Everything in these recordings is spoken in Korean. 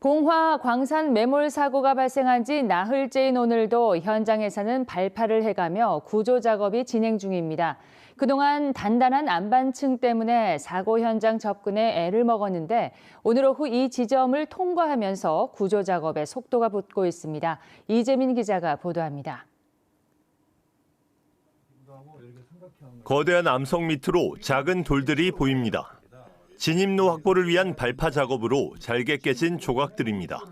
봉화 광산 매몰 사고가 발생한 지 나흘째인 오늘도 현장에서는 발파를 해가며 구조 작업이 진행 중입니다. 그동안 단단한 안반층 때문에 사고 현장 접근에 애를 먹었는데 오늘 오후 이 지점을 통과하면서 구조 작업에 속도가 붙고 있습니다. 이재민 기자가 보도합니다. 거대한 암석 밑으로 작은 돌들이 보입니다. 진입로 확보를 위한 발파 작업으로 잘게 깨진 조각들입니다.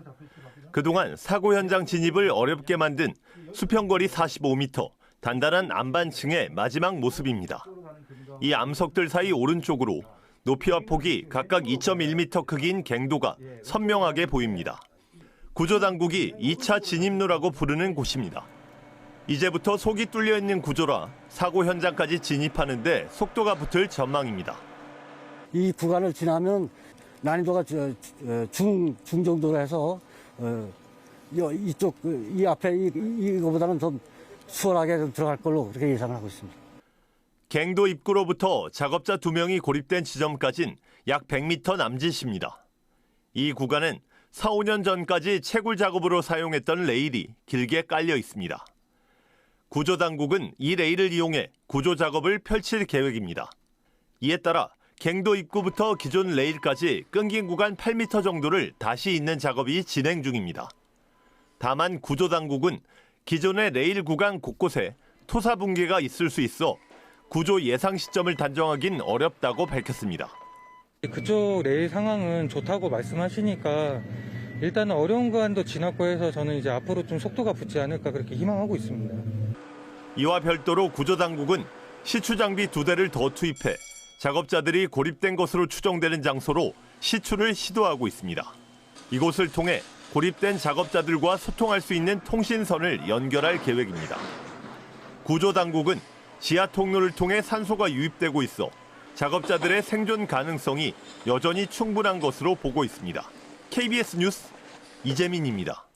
그동안 사고 현장 진입을 어렵게 만든 수평거리 45m, 단단한 안반층의 마지막 모습입니다. 이 암석들 사이 오른쪽으로 높이와 폭이 각각 2.1m 크기인 갱도가 선명하게 보입니다. 구조당국이 2차 진입로라고 부르는 곳입니다. 이제부터 속이 뚫려 있는 구조라 사고 현장까지 진입하는데 속도가 붙을 전망입니다. 이 구간을 지나면 난이도가 중, 중 정도로 해서 어, 이- 이쪽 그, 이 앞에 이, 이- 이거보다는 좀 수월하게 좀 들어갈 걸로 그렇게 예상을 하고 있습니다. 갱도 입구로부터 작업자 두 명이 고립된 지점까진 약 100m 남짓입니다. 이 구간은 4, 5년 전까지 채굴 작업으로 사용했던 레일이 길게 깔려 있습니다. 구조 당국은 이 레일을 이용해 구조 작업을 펼칠 계획입니다. 이에 따라 갱도 입구부터 기존 레일까지 끊긴 구간 8m 정도를 다시 잇는 작업이 진행 중입니다. 다만 구조당국은 기존의 레일 구간 곳곳에 토사 붕괴가 있을 수 있어 구조 예상 시점을 단정하긴 어렵다고 밝혔습니다. 그쪽 레일 상황은 좋다고 말씀하시니까 일단은 어려운 구간도 지났고 해서 저는 이제 앞으로 좀 속도가 붙지 않을까 그렇게 희망하고 있습니다. 이와 별도로 구조당국은 시추 장비 두 대를 더 투입해 작업자들이 고립된 것으로 추정되는 장소로 시추를 시도하고 있습니다. 이곳을 통해 고립된 작업자들과 소통할 수 있는 통신선을 연결할 계획입니다. 구조 당국은 지하 통로를 통해 산소가 유입되고 있어 작업자들의 생존 가능성이 여전히 충분한 것으로 보고 있습니다. KBS 뉴스 이재민입니다.